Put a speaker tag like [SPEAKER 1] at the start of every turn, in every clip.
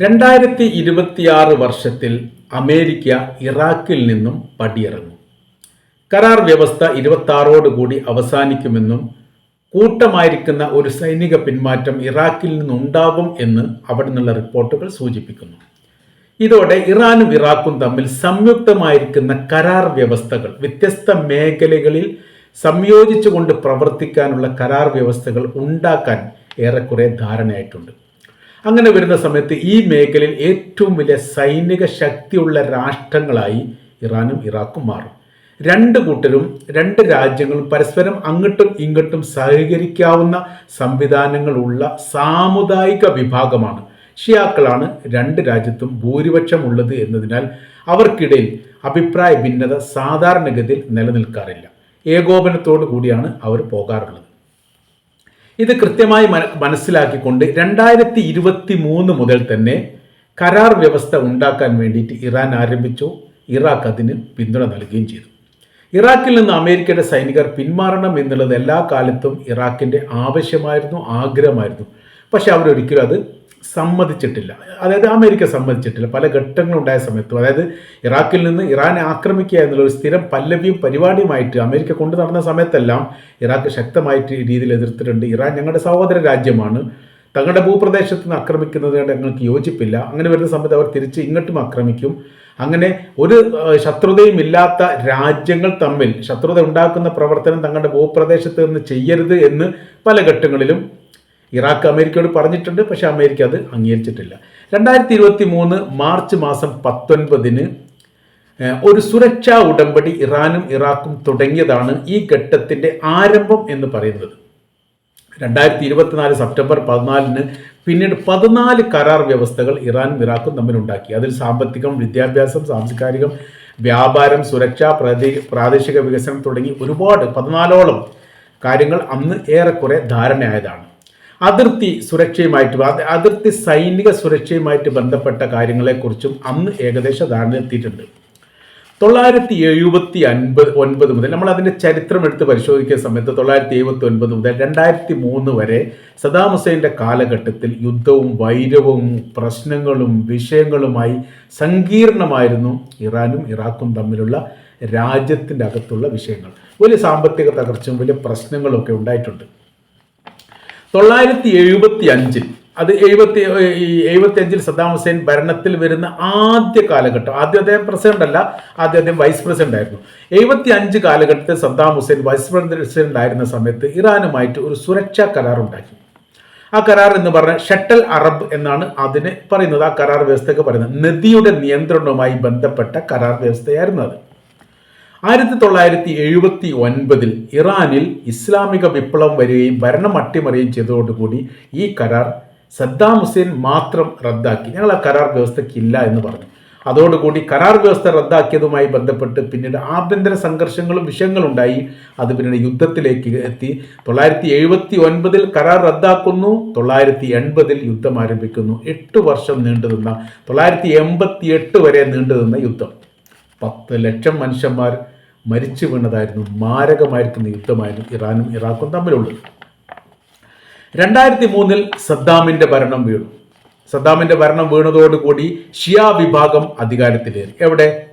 [SPEAKER 1] രണ്ടായിരത്തി ഇരുപത്തിയാറ് വർഷത്തിൽ അമേരിക്ക ഇറാഖിൽ നിന്നും പടിയിറങ്ങും. കരാർ വ്യവസ്ഥ ഇരുപത്തി അവസാനിക്കുമെന്നും കൂട്ടമായിരിക്കുന്ന ഒരു സൈനിക പിന്മാറ്റം ഇറാഖിൽ നിന്നുണ്ടാകും എന്ന് അവിടെ നിന്നുള്ള റിപ്പോർട്ടുകൾ സൂചിപ്പിക്കുന്നു. ഇതോടെ ഇറാനും ഇറാഖും തമ്മിൽ സംയുക്തമായിരിക്കുന്ന കരാർ വ്യവസ്ഥകൾ വ്യത്യസ്ത മേഖലകളിൽ സംയോജിച്ചുകൊണ്ട് പ്രവർത്തിക്കാനുള്ള കരാർ വ്യവസ്ഥകൾ ഉണ്ടാക്കാൻ ഏറെക്കുറെ ധാരണയായിട്ടുണ്ട്. അങ്ങനെ വരുന്ന സമയത്ത് ഈ മേഖലയിൽ ഏറ്റവും വലിയ സൈനിക ശക്തിയുള്ള രാഷ്ട്രങ്ങളായി ഇറാനും ഇറാഖും മാറും. രണ്ട് കൂട്ടരും രണ്ട് രാജ്യങ്ങളും പരസ്പരം അങ്ങോട്ടും ഇങ്ങോട്ടും സഹകരിക്കാവുന്ന സംവിധാനങ്ങളുള്ള സാമുദായിക വിഭാഗമാണ്. ഷിയാക്കളാണ് രണ്ട് രാജ്യത്തും ഭൂരിപക്ഷം ഉള്ളത് എന്നതിനാൽ അവർക്കിടയിൽ അഭിപ്രായ ഭിന്നത സാധാരണഗതിയിൽ നിലനിൽക്കാറില്ല. ഏകോപനത്തോടു കൂടിയാണ് അവർ പോകാറുള്ളത്. ഇത് കൃത്യമായി മനസ്സിലാക്കിക്കൊണ്ട് രണ്ടായിരത്തി ഇരുപത്തി മൂന്ന് മുതൽ തന്നെ കരാർ വ്യവസ്ഥ ഉണ്ടാക്കാൻ വേണ്ടിയിട്ട് ഇറാൻ ആരംഭിച്ചു. ഇറാഖ് അതിന് പിന്തുണ നൽകുകയും ചെയ്തു. ഇറാഖിൽ നിന്ന് അമേരിക്കയുടെ സൈനികർ പിന്മാറണം എന്നുള്ളത് എല്ലാ കാലത്തും ഇറാഖിന്റെ ആവശ്യമായിരുന്നു ആഗ്രഹമായിരുന്നു. പക്ഷെ അവരൊരിക്കലും അത് സമ്മതിച്ചിട്ടില്ല. അതായത് അമേരിക്ക സമ്മതിച്ചിട്ടില്ല. പല ഘട്ടങ്ങളുണ്ടായ സമയത്തും. അതായത് ഇറാഖിൽ നിന്ന് ഇറാനെ ആക്രമിക്കുക എന്നുള്ള ഒരു സ്ഥിരം പല്ലവിയും പരിപാടിയുമായിട്ട് അമേരിക്ക കൊണ്ടു നടന്ന സമയത്തെല്ലാം ഇറാഖ് ശക്തമായിട്ട് രീതിയിൽ എതിർത്തിട്ടുണ്ട്. ഇറാൻ ഞങ്ങളുടെ സഹോദര രാജ്യമാണ്. തങ്ങളുടെ ഭൂപ്രദേശത്ത് നിന്ന് ആക്രമിക്കുന്നത് ഞങ്ങൾക്ക് യോജിപ്പില്ല. അങ്ങനെ വരുന്ന സമയത്ത് അവർ തിരിച്ച് ഇങ്ങോട്ടും ആക്രമിക്കും. അങ്ങനെ ഒരു ശത്രുതയും ഇല്ലാത്ത രാജ്യങ്ങൾ തമ്മിൽ ശത്രുത ഉണ്ടാക്കുന്ന പ്രവർത്തനം തങ്ങളുടെ ഭൂപ്രദേശത്ത് നിന്ന് ചെയ്യരുത് എന്ന് പല ഘട്ടങ്ങളിലും ഇറാഖ് അമേരിക്കയോട് പറഞ്ഞിട്ടുണ്ട് പക്ഷെ അമേരിക്ക അത് അംഗീകരിച്ചിട്ടില്ല. രണ്ടായിരത്തി ഇരുപത്തി മൂന്ന് മാർച്ച് മാസം പത്തൊൻപതിന് ഒരു സുരക്ഷാ ഉടമ്പടി ഇറാനും ഇറാഖും തുടങ്ങിയതാണ് ഈ ഘട്ടത്തിന്റെ ആരംഭം എന്ന് പറയുന്നത്. രണ്ടായിരത്തി ഇരുപത്തിനാല് സെപ്റ്റംബർ പതിനാലിന് പിന്നീട് പതിനാല് കരാർ വ്യവസ്ഥകൾ ഇറാനും ഇറാഖും തമ്മിലുണ്ടാക്കി. അതിൽ സാമ്പത്തികം വിദ്യാഭ്യാസം സാംസ്കാരികം വ്യാപാരം സുരക്ഷ പ്രാദേശിക വികസനം തുടങ്ങി ഒരുപാട് പതിനാലോളം കാര്യങ്ങൾ അന്ന് ഏറെക്കുറെ ധാരണയായതാണ്. അതിർത്തി സുരക്ഷയുമായിട്ട് അതിർത്തി സൈനിക സുരക്ഷയുമായിട്ട് ബന്ധപ്പെട്ട കാര്യങ്ങളെക്കുറിച്ചും അന്ന് ഏകദേശ ധാരണ എത്തിയിട്ടുണ്ട് തൊള്ളായിരത്തി എഴുപത്തി അൻപത് ഒൻപത് മുതൽ നമ്മൾ അതിന്റെ ചരിത്രം എടുത്ത് പരിശോധിക്കുന്ന സമയത്ത് തൊള്ളായിരത്തി എഴുപത്തി ഒൻപത് മുതൽ രണ്ടായിരത്തി മൂന്ന് വരെ സദാം ഹുസൈന്റെ കാലഘട്ടത്തിൽ യുദ്ധവും വൈരവും പ്രശ്നങ്ങളും വിഷയങ്ങളുമായി സങ്കീർണമായിരുന്നു ഇറാനും ഇറാഖും തമ്മിലുള്ള രാജ്യത്തിന്റെ അകത്തുള്ള വിഷയങ്ങൾ. വലിയ സാമ്പത്തിക തകർച്ചയും വലിയ പ്രശ്നങ്ങളും ഒക്കെ ഉണ്ടായിട്ടുണ്ട്. തൊള്ളായിരത്തി എഴുപത്തി അഞ്ചിൽ അത് എഴുപത്തി എഴുപത്തി അഞ്ചിൽ സദ്ദാം ഹുസൈൻ ഭരണത്തിൽ വരുന്ന ആദ്യ കാലഘട്ടം. ആദ്യം അദ്ദേഹം പ്രസിഡന്റ് അല്ല ആദ്യം അദ്ദേഹം വൈസ് പ്രസിഡന്റ് ആയിരുന്നു. എഴുപത്തി അഞ്ച് കാലഘട്ടത്തിൽ സദ്ദാം ഹുസൈൻ വൈസ് പ്രസിഡന്റ് ആയിരുന്ന സമയത്ത് ഇറാനുമായിട്ട് ഒരു സുരക്ഷാ കരാർ ഉണ്ടാക്കി. ആ കരാർ എന്ന് പറഞ്ഞാൽ ഷട്ടൽ അറബ് എന്നാണ് അതിനെ പറയുന്നത്. ആ കരാർ വ്യവസ്ഥയൊക്കെ പറയുന്നത്. നദിയുടെ നിയന്ത്രണവുമായി ബന്ധപ്പെട്ട കരാർ വ്യവസ്ഥയായിരുന്നു അത്. ആയിരത്തി തൊള്ളായിരത്തി എഴുപത്തി ഒൻപതിൽ ഇറാനിൽ ഇസ്ലാമിക വിപ്ലവം വരികയും ഭരണം അട്ടിമറിയുകയും ചെയ്തതോടുകൂടി ഈ കരാർ സദ്ദാം ഹുസൈൻ മാത്രം റദ്ദാക്കി. ഞങ്ങൾ ആ കരാർ വ്യവസ്ഥയ്ക്കില്ല എന്ന് പറഞ്ഞു. അതോടുകൂടി കരാർ വ്യവസ്ഥ റദ്ദാക്കിയതുമായി ബന്ധപ്പെട്ട് പിന്നീട് ആഭ്യന്തര സംഘർഷങ്ങളും വിഷയങ്ങളുണ്ടായി. അത് പിന്നീട് യുദ്ധത്തിലേക്ക് എത്തി. തൊള്ളായിരത്തി എഴുപത്തി ഒൻപതിൽ കരാർ റദ്ദാക്കുന്നു. തൊള്ളായിരത്തി എൺപതിൽ യുദ്ധം ആരംഭിക്കുന്നു. എട്ട് വർഷം നീണ്ടുനിന്ന തൊള്ളായിരത്തി എൺപത്തി എട്ട് വരെ നീണ്ടുനിന്ന യുദ്ധം. പത്ത് ലക്ഷം മനുഷ്യന്മാർ മരിച്ചു വീണതായിരുന്നു. മാരകമായിരിക്കുന്ന യുദ്ധമായിരുന്നു ഇറാനും ഇറാഖും തമ്മിലുള്ളത്. രണ്ടായിരത്തി മൂന്നിൽ സദ്ദാമിന്റെ ഭരണം വീണു. സദ്ദാമിന്റെ ഭരണം വീണതോടുകൂടി ഷിയ വിഭാഗം അധികാരത്തിലേറി. എവിടെ?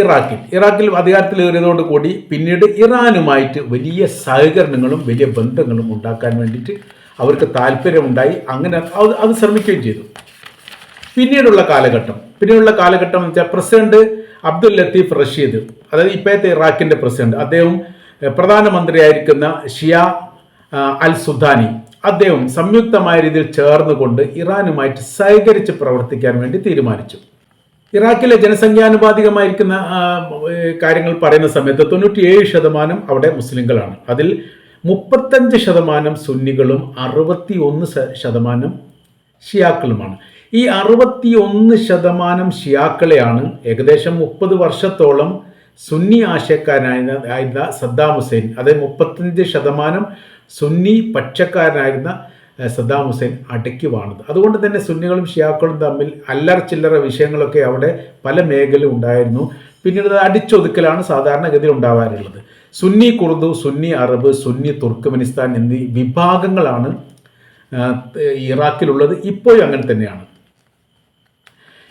[SPEAKER 1] ഇറാഖിൽ. ഇറാഖിൽ അധികാരത്തിലേറിയതോടുകൂടി പിന്നീട് ഇറാനുമായിട്ട് വലിയ സഹകരണങ്ങളും വലിയ ബന്ധങ്ങളും ഉണ്ടാക്കാൻ വേണ്ടിയിട്ട് അവർക്ക് താല്പര്യമുണ്ടായി. അങ്ങനെ അത് ശ്രമിക്കുകയും ചെയ്തു. പിന്നീടുള്ള കാലഘട്ടം. പിന്നീടുള്ള കാലഘട്ടം വെച്ചാൽ പ്രസിഡന്റ് അബ്ദുൽ ലത്തീഫ് റഷീദ്. അതായത് ഇപ്പോഴത്തെ ഇറാഖിന്റെ പ്രസിഡന്റ്. അദ്ദേഹം പ്രധാനമന്ത്രിയായിരിക്കുന്ന ഷിയ അൽ സുദാനി അദ്ദേഹം സംയുക്തമായ രീതിയിൽ ചേർന്നുകൊണ്ട് ഇറാനുമായിട്ട് സഹകരിച്ച് പ്രവർത്തിക്കാൻ വേണ്ടി തീരുമാനിച്ചു. ഇറാഖിലെ ജനസംഖ്യാനുപാതികമായിരിക്കുന്ന കാര്യങ്ങൾ പറയുന്ന സമയത്ത് തൊണ്ണൂറ്റിയേഴ് ശതമാനം അവിടെ മുസ്ലിങ്ങളാണ് അതിൽ മുപ്പത്തഞ്ച് ശതമാനം സുന്നികളും അറുപത്തി ഒന്ന് ശതമാനം ഷിയാക്കളുമാണ്. ഈ അറുപത്തി ഒന്ന് ശതമാനം ഷിയാക്കളെയാണ് ഏകദേശം മുപ്പത് വർഷത്തോളം സുന്നി ആശയക്കാരനായിരുന്ന സദ്ദാം ഹുസൈൻ. അതായത് മുപ്പത്തഞ്ച് ശതമാനം സുന്നി പക്ഷക്കാരനായിരുന്ന സദ്ദാം ഹുസൈൻ അടയ്ക്കുവാണത് അതുകൊണ്ട് തന്നെ സുന്നികളും ഷിയാക്കളും തമ്മിൽ അല്ലറ ചില്ലറ വിഷയങ്ങളൊക്കെ അവിടെ പല മേഖലയും ഉണ്ടായിരുന്നു. പിന്നീട് അടിച്ചൊതുക്കലാണ് സാധാരണഗതിയിൽ ഉണ്ടാവാറുള്ളത്. Sunni Kurd Sunni Arab Sunni Turkmenistan എന്നീ വിഭാഗങ്ങളാണ് ഇറാഖിലുള്ളത് ഇപ്പോഴും അങ്ങനെ തന്നെയാണ്.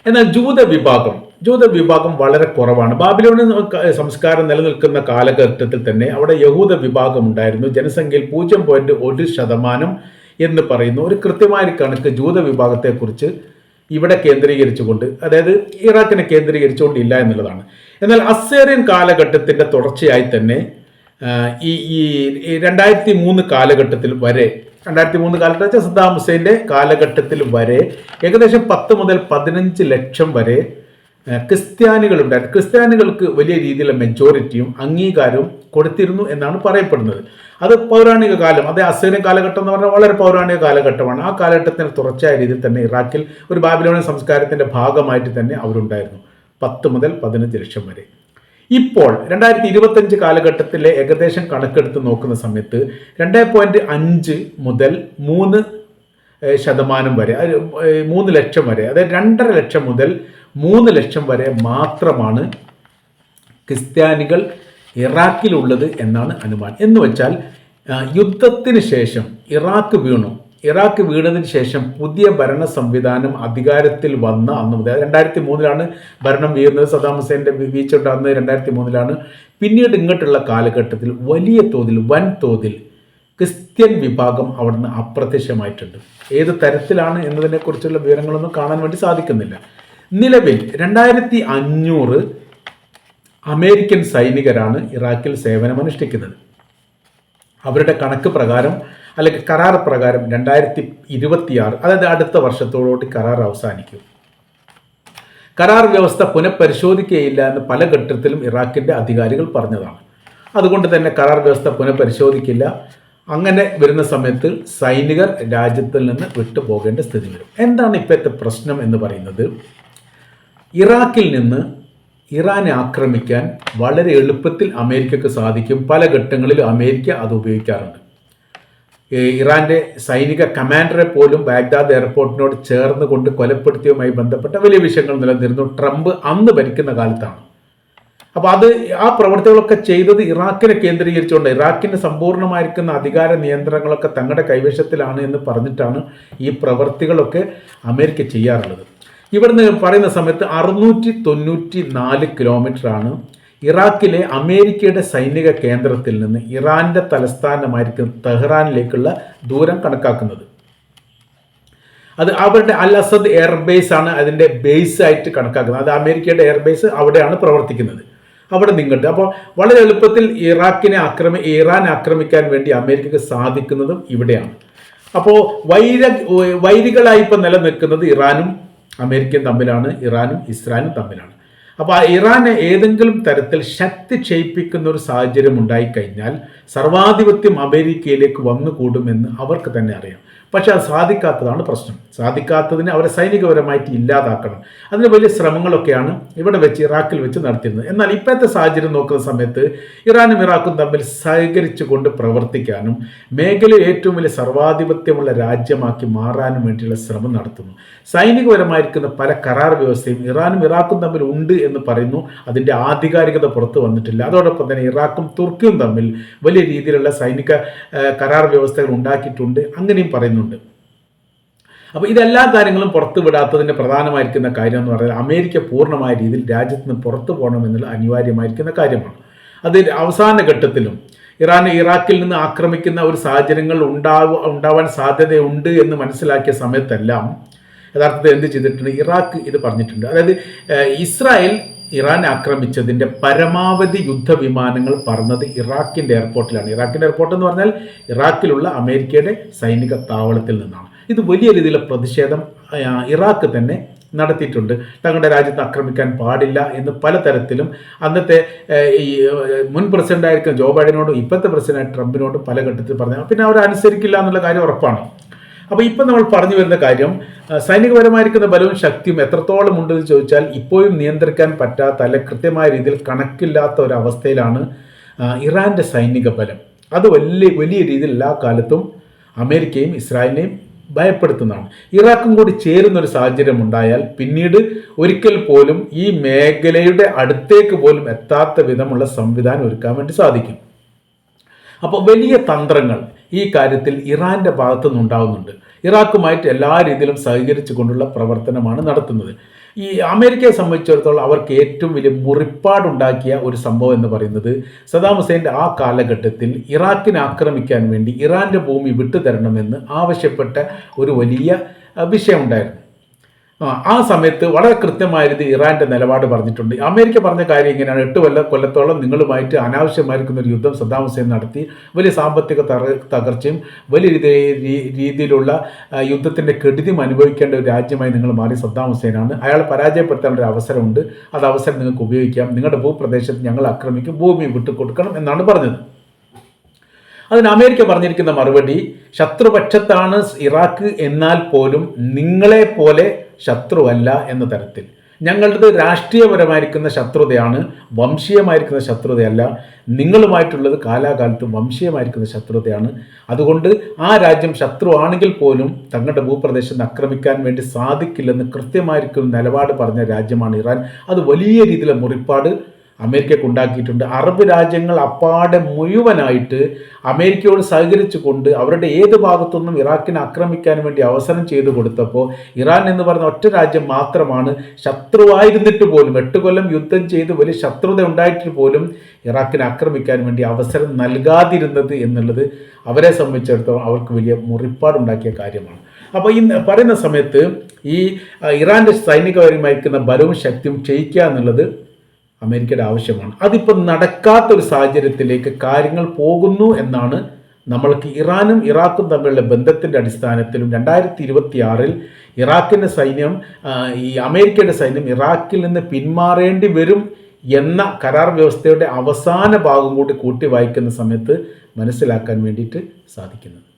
[SPEAKER 1] എന്നാൽ ജൂത വിഭാഗം ജൂത വിഭാഗം വളരെ കുറവാണ്. ബാബിലോണിയൻ സംസ്കാരം നിലനിൽക്കുന്ന കാലഘട്ടത്തിൽ തന്നെ അവിടെ യഹൂദ വിഭാഗം ഉണ്ടായിരുന്നു. ജനസംഖ്യയിൽ പൂജ്യം പോയിന്റ് ഒരു ശതമാനം എന്ന് പറയുന്ന. ഒരു കൃത്യമായ കണക്ക് ജൂത വിഭാഗത്തെക്കുറിച്ച് ഇവിടെ കേന്ദ്രീകരിച്ചുകൊണ്ട് അതായത് ഇറാഖിനെ കേന്ദ്രീകരിച്ചുകൊണ്ട് ഇല്ല എന്നുള്ളതാണ്. എന്നാൽ അസേറിയൻ കാലഘട്ടത്തിന്റെ തുടർച്ചയായി തന്നെ ഈ ഈ രണ്ടായിരത്തി മൂന്ന് കാലഘട്ടത്തിൽ വരെ രണ്ടായിരത്തി മൂന്ന് കാലഘട്ടത്തിൽ സദ്ദാം ഹുസൈന്റെ കാലഘട്ടത്തിൽ വരെ ഏകദേശം പത്ത് മുതൽ പതിനഞ്ച് ലക്ഷം വരെ ക്രിസ്ത്യാനികളുണ്ടായിരുന്നു. ക്രിസ്ത്യാനികൾക്ക് വലിയ രീതിയിലുള്ള മെജോറിറ്റിയും അംഗീകാരവും കൊടുത്തിരുന്നു എന്നാണ് പറയപ്പെടുന്നത്. അത് പൗരാണിക കാലം. അതേ അസൈന കാലഘട്ടം എന്ന് പറഞ്ഞാൽ വളരെ പൗരാണിക കാലഘട്ടമാണ്. ആ കാലഘട്ടത്തിന് തുടർച്ചയായ രീതിയിൽ തന്നെ ഇറാഖിൽ ഒരു ബാബിലോണിയൻ സംസ്കാരത്തിന്റെ ഭാഗമായിട്ട് തന്നെ അവരുണ്ടായിരുന്നു. പത്ത് മുതൽ പതിനഞ്ച് ലക്ഷം വരെ. ഇപ്പോൾ രണ്ടായിരത്തി ഇരുപത്തഞ്ച് കാലഘട്ടത്തിലെ ഏകദേശം കണക്കെടുത്ത് നോക്കുന്ന സമയത്ത് രണ്ടേ പോയിന്റ് അഞ്ച് മുതൽ മൂന്ന് ശതമാനം വരെ മൂന്ന് ലക്ഷം വരെ അതായത് രണ്ടര ലക്ഷം മുതൽ മൂന്ന് ലക്ഷം വരെ മാത്രമാണ് ക്രിസ്ത്യാനികൾ ഇറാഖിലുള്ളത് എന്നാണ് അനുമാനം. എന്ന് വെച്ചാൽ യുദ്ധത്തിന് ശേഷം ഇറാഖ് വീണു. ഇറാഖ് വീണതിന് ശേഷം പുതിയ ഭരണ സംവിധാനം അധികാരത്തിൽ വന്ന അന്ന് മുതൽ രണ്ടായിരത്തി മൂന്നിലാണ് ഭരണം വീഴുന്നത് സദാം ഹുസൈന്റെ വീഴ്ച ഉണ്ടാകുന്നത് രണ്ടായിരത്തി മൂന്നിലാണ്. പിന്നീട് ഇങ്ങോട്ടുള്ള കാലഘട്ടത്തിൽ വലിയ തോതിൽ വൻ തോതിൽ ക്രിസ്ത്യൻ വിഭാഗം അവിടുന്ന് അപ്രത്യക്ഷമായിട്ടുണ്ട്. ഏത് തരത്തിലാണ് എന്നതിനെക്കുറിച്ചുള്ള വിവരങ്ങളൊന്നും കാണാൻ വേണ്ടി സാധിക്കുന്നില്ല. നിലവിൽ രണ്ടായിരത്തി അഞ്ഞൂറ് അമേരിക്കൻ സൈനികരാണ് ഇറാഖിൽ സേവനമനുഷ്ഠിക്കുന്നത്. അവരുടെ കണക്ക് പ്രകാരം അല്ലെങ്കിൽ കരാർ പ്രകാരം രണ്ടായിരത്തി ഇരുപത്തിയാറ് അതായത് അടുത്ത വർഷത്തോടുകൂടി കരാർ അവസാനിക്കും. കരാർ വ്യവസ്ഥ പുനഃപരിശോധിക്കുകയില്ല എന്ന് പല ഘട്ടത്തിലും ഇറാഖിന്റെ അധികാരികൾ പറഞ്ഞതാണ്. അതുകൊണ്ട് തന്നെ കരാർ വ്യവസ്ഥ പുനഃപരിശോധിക്കില്ല. അങ്ങനെ വരുന്ന സമയത്ത് സൈനികർ രാജ്യത്തിൽ നിന്ന് വിട്ടുപോകേണ്ട സ്ഥിതി വരും. എന്താണ് ഇപ്പോഴത്തെ പ്രശ്നം എന്ന് പറയുന്നത്? ഇറാഖിൽ നിന്ന് ഇറാനെ ആക്രമിക്കാൻ വളരെ എളുപ്പത്തിൽ അമേരിക്കക്ക് സാധിക്കും. പല ഘട്ടങ്ങളിലും അമേരിക്ക അത് ഉപയോഗിക്കാറുണ്ട്. ഇറാന്റെ സൈനിക കമാൻഡറെ പോലും ബാഗ്ദാദ് എയർപോർട്ടിനോട് ചേർന്ന് കൊണ്ട് കൊലപ്പെടുത്തിയുമായി ബന്ധപ്പെട്ട വലിയ വിഷയങ്ങൾ നിലനിന്നിരുന്നു. ട്രംപ് അന്ന് ഭരിക്കുന്ന കാലത്താണ്. അപ്പോൾ അത് ആ പ്രവർത്തികളൊക്കെ ചെയ്തത് ഇറാഖിനെ കേന്ദ്രീകരിച്ചുകൊണ്ട് ഇറാഖിന് സമ്പൂർണമായിരിക്കുന്ന അധികാര നിയന്ത്രണങ്ങളൊക്കെ തങ്ങളുടെ കൈവശത്തിലാണ് എന്ന് പറഞ്ഞിട്ടാണ് ഈ പ്രവർത്തികളൊക്കെ അമേരിക്ക ചെയ്യാറുള്ളത്. ഇവിടുന്ന് പറയുന്ന സമയത്ത് അറുന്നൂറ്റി തൊണ്ണൂറ്റി നാല് കിലോമീറ്ററാണ് ഇറാഖിലെ അമേരിക്കയുടെ സൈനിക കേന്ദ്രത്തിൽ നിന്ന് ഇറാന്റെ തലസ്ഥാനമായിരിക്കും തെഹ്റാനിലേക്കുള്ള ദൂരം കണക്കാക്കുന്നത്. അത് അവരുടെ അൽ അസദ് എയർബേസ് ആണ് അതിന്റെ ബേസ് ആയിട്ട് കണക്കാക്കുന്നത്. അത് അമേരിക്കയുടെ എയർബേസ് അവിടെയാണ് പ്രവർത്തിക്കുന്നത്. അവിടെ നിങ്ങട്ട് അപ്പോൾ വളരെ എളുപ്പത്തിൽ ഇറാഖിനെ ആക്രമി ഇറാൻ ആക്രമിക്കാൻ വേണ്ടി അമേരിക്കക്ക് സാധിക്കുന്നതും ഇവിടെയാണ്. അപ്പോൾ വൈര വൈരികളായി ഇപ്പം നിലനിൽക്കുന്നത് ഇറാനും അമേരിക്കയും തമ്മിലാണ് ഇറാനും ഇസ്രായേലും തമ്മിലാണ്. അപ്പോൾ ഇറാനെ ഏതെങ്കിലും തരത്തിൽ ശക്തി ക്ഷയിപ്പിക്കുന്ന ഒരു സാഹചര്യം ഉണ്ടായിക്കഴിഞ്ഞാൽ സർവാധിപത്യം അമേരിക്കയിലേക്ക് വന്നുകൂടുമെന്ന് അവർക്ക് തന്നെ അറിയാം. പക്ഷെ അത് സാധിക്കാത്തതാണ് പ്രശ്നം. സാധിക്കാത്തതിന് അവരെ സൈനികപരമായിട്ട് ഇല്ലാതാക്കണം. അതിന് വലിയ ശ്രമങ്ങളൊക്കെയാണ് ഇവിടെ വെച്ച് ഇറാഖിൽ വെച്ച് നടത്തിയിരുന്നത്. എന്നാൽ ഇപ്പോഴത്തെ സാഹചര്യം നോക്കുന്ന സമയത്ത് ഇറാനും ഇറാഖും തമ്മിൽ സഹകരിച്ചുകൊണ്ട് പ്രവർത്തിക്കാനും മേഖലയിൽ ഏറ്റവും വലിയ സർവാധിപത്യമുള്ള രാജ്യമാക്കി മാറാനും വേണ്ടിയുള്ള ശ്രമം നടത്തുന്നു. സൈനികപരമായിരിക്കുന്ന പല കരാർ വ്യവസ്ഥയും ഇറാനും ഇറാഖും തമ്മിൽ ഉണ്ട് എന്ന് പറയുന്നു. അതിന്റെ ആധികാരികത പുറത്തു വന്നിട്ടില്ല. അതോടൊപ്പം തന്നെ ഇറാഖും തുർക്കിയും തമ്മിൽ വലിയ രീതിയിലുള്ള സൈനിക കരാർ വ്യവസ്ഥകൾ ഉണ്ടാക്കിയിട്ടുണ്ട്. അങ്ങനെയും പറയുന്നുണ്ട്. അപ്പോൾ ഇതെല്ലാ കാര്യങ്ങളും പുറത്തു വിടാത്തതിന്റെ പ്രധാനമായിരിക്കുന്ന കാര്യം എന്ന് പറഞ്ഞാൽ അമേരിക്ക പൂർണമായ രീതിയിൽ രാജ്യത്ത് നിന്ന് പുറത്തു പോകണമെന്നുള്ള അനിവാര്യമായിരിക്കുന്ന കാര്യമാണ്. അത് അവസാന ഘട്ടത്തിലും ഇറാൻ ഇറാഖിൽ നിന്ന് ആക്രമിക്കുന്ന ഒരു സാഹചര്യങ്ങൾ ഉണ്ടാവ ഉണ്ടാവാൻ സാധ്യതയുണ്ട് എന്ന് മനസ്സിലാക്കിയ സമയത്തെല്ലാം യഥാർത്ഥത്തിൽ എന്ത് ചെയ്തിട്ടുണ്ട്? ഇറാഖ് ഇത് പറഞ്ഞിട്ടുണ്ട്. അതായത് ഇസ്രായേൽ ഇറാൻ ആക്രമിച്ചതിന്റെ പരമാവധി യുദ്ധവിമാനങ്ങൾ പറന്നത് ഇറാഖിന്റെ എയർപോർട്ടിലാണ്. ഇറാഖിന്റെ എയർപോർട്ട് എന്ന് പറഞ്ഞാൽ ഇറാഖിലുള്ള അമേരിക്കയുടെ സൈനിക താവളത്തിൽ നിന്നാണ്. ഇത് വലിയ രീതിയിലുള്ള പ്രതിഷേധം ഇറാഖ് തന്നെ നടത്തിയിട്ടുണ്ട്. തങ്ങളുടെ രാജ്യത്ത് ആക്രമിക്കാൻ പാടില്ല എന്ന് പലതരത്തിലും അന്നത്തെ ഈ മുൻ പ്രസിഡന്റായിരിക്കും ജോ ബൈഡനോടും ഇപ്പോഴത്തെ പ്രസിഡന്റ് ട്രംപിനോടും പല ഘട്ടത്തിൽ പറഞ്ഞു പിന്നെ അവർ അനുസരിക്കില്ല എന്നുള്ള കാര്യം ഉറപ്പാണ്. അപ്പോൾ ഇപ്പം നമ്മൾ പറഞ്ഞു വരുന്ന കാര്യം സൈനികപരമായിരിക്കുന്ന ബലവും ശക്തിയും എത്രത്തോളം ഉണ്ടെന്ന് ചോദിച്ചാൽ ഇപ്പോഴും നിയന്ത്രിക്കാൻ പറ്റാത്ത അല്ലെ കൃത്യമായ രീതിയിൽ കണക്കില്ലാത്ത ഒരു അവസ്ഥയിലാണ് ഇറാന്റെ സൈനിക ബലം. അത് വലിയ വലിയ രീതിയിൽ എല്ലാ കാലത്തും അമേരിക്കയും ഇസ്രായേലിനെയും ഭയപ്പെടുത്തുന്നതാണ്. ഇറാഖും കൂടി ചേരുന്ന ഒരു സാഹചര്യം ഉണ്ടായാൽ പിന്നീട് ഒരിക്കൽ പോലും ഈ മേഖലയുടെ അടുത്തേക്ക് പോലും എത്താത്ത വിധമുള്ള സംവിധാനം ഒരുക്കാൻ വേണ്ടി സാധിക്കും. അപ്പോൾ വലിയ തന്ത്രങ്ങൾ ഈ കാര്യത്തിൽ ഇറാന്റെ ഭാഗത്തു നിന്നുണ്ടാകുന്നുണ്ട് ഇറാഖുമായിട്ട് എല്ലാ രീതിയിലും സഹകരിച്ചു കൊണ്ടുള്ള പ്രവർത്തനമാണ് നടത്തുന്നത്. ഈ അമേരിക്കയെ സംബന്ധിച്ചിടത്തോളം അവർക്ക് ഏറ്റവും വലിയ മുറിപ്പാടുണ്ടാക്കിയ ഒരു സംഭവം എന്ന് പറയുന്നത് സദാം ഹുസൈന്റെ ആ കാലഘട്ടത്തിൽ ഇറാഖിനെ ആക്രമിക്കാൻ വേണ്ടി ഇറാന്റെ ഭൂമി വിട്ടുതരണമെന്ന് ആവശ്യപ്പെട്ട ഒരു വലിയ വിഷയമുണ്ടായിരുന്നു ആ, സമയത്ത് വളരെ കൃത്യമായിട്ട് ഇറാന്റെ നിലപാട് പറഞ്ഞിട്ടുണ്ട്. അമേരിക്ക പറഞ്ഞ കാര്യം ഇങ്ങനെയാണ്. എട്ട് കൊല്ല കൊല്ലത്തോളം നിങ്ങളുമായിട്ട് അനാവശ്യമായിരിക്കുന്ന ഒരു യുദ്ധം സദ്ദാം ഹുസൈൻ നടത്തി. വലിയ സാമ്പത്തിക തകർച്ചയും വലിയ രീതി രീതിയിലുള്ള യുദ്ധത്തിന്റെ കെടുതിയും അനുഭവിക്കേണ്ട ഒരു രാജ്യമായി നിങ്ങൾ മാറി സദ്ദാം ഹുസൈനാണ്. അയാൾ പരാജയപ്പെടുത്താനുള്ള ഒരു അവസരമുണ്ട്. അത് അവസരം നിങ്ങൾക്ക് ഉപയോഗിക്കാം. നിങ്ങളുടെ ഭൂപ്രദേശത്ത് ഞങ്ങൾ ആക്രമിക്കും. ഭൂമി വിട്ടുകൊടുക്കണം എന്നാണ് പറഞ്ഞത്. അതിന് അമേരിക്ക പറഞ്ഞിരിക്കുന്ന മറുപടി ശത്രുപക്ഷത്താണ് ഇറാഖ് എന്നാൽ പോലും നിങ്ങളെ പോലെ ശത്രുവല്ല എന്ന തരത്തിൽ. ഞങ്ങളുടേത് രാഷ്ട്രീയപരമായിരിക്കുന്ന ശത്രുതയാണ് വംശീയമായിരിക്കുന്ന ശത്രുതയല്ല. നിങ്ങളുമായിട്ടുള്ളത് കാലാകാലത്ത് വംശീയമായിരിക്കുന്ന ശത്രുതയാണ്. അതുകൊണ്ട് ആ രാജ്യം ശത്രുവാണെങ്കിൽ പോലും തങ്ങളുടെ ഭൂപ്രദേശത്ത് ആക്രമിക്കാൻ വേണ്ടി സാധിക്കില്ലെന്ന് കൃത്യമായിരിക്കും നിലപാട് പറഞ്ഞ രാജ്യമാണ് ഇറാൻ. അത് വലിയ രീതിയിലെ മുറിപ്പാട് അമേരിക്കക്ക് ഉണ്ടാക്കിയിട്ടുണ്ട് അറബ് രാജ്യങ്ങൾ അപ്പാടെ മുഴുവനായിട്ട് അമേരിക്കയോട് സഹകരിച്ചു കൊണ്ട് അവരുടെ ഏത് ഭാഗത്തുനിന്നും ഇറാഖിനെ ആക്രമിക്കാൻ വേണ്ടി അവസരം ചെയ്തു കൊടുത്തപ്പോൾ ഇറാൻ എന്ന് പറയുന്ന ഒറ്റ രാജ്യം മാത്രമാണ് ശത്രുവായിരുന്നിട്ട് പോലും എട്ട് കൊല്ലം യുദ്ധം ചെയ്ത് വലിയ ശത്രുത ഉണ്ടായിട്ട് പോലും ഇറാഖിനെ ആക്രമിക്കാൻ വേണ്ടി അവസരം നൽകാതിരുന്നത് എന്നുള്ളത് അവരെ സംബന്ധിച്ചിടത്തോളം അവർക്ക് വലിയ മുറിപ്പാടുണ്ടാക്കിയ കാര്യമാണ്. അപ്പോൾ ഈ പറയുന്ന സമയത്ത് ഈ ഇറാന്റെ സൈനികപരമായിരിക്കുന്ന ബലവും ശക്തിയും ക്ഷയിക്കുക എന്നുള്ളത് അമേരിക്കയുടെ ആവശ്യമാണ്. അതിപ്പോൾ നടക്കാത്തൊരു സാഹചര്യത്തിലേക്ക് കാര്യങ്ങൾ പോകുന്നു എന്നാണ് നമ്മൾക്ക് ഇറാനും ഇറാഖും തമ്മിലുള്ള ബന്ധത്തിന്റെ അടിസ്ഥാനത്തിലും രണ്ടായിരത്തി ഇരുപത്തി ആറിൽ ഇറാഖിന്റെ സൈന്യം ഈ അമേരിക്കയുടെ സൈന്യം ഇറാഖിൽ നിന്ന് പിന്മാറേണ്ടി വരും എന്ന കരാർ വ്യവസ്ഥയുടെ അവസാന ഭാഗം കൂടി കൂട്ടി വായിക്കുന്ന സമയത്ത് മനസ്സിലാക്കാൻ വേണ്ടിയിട്ട് സാധിക്കുന്നത്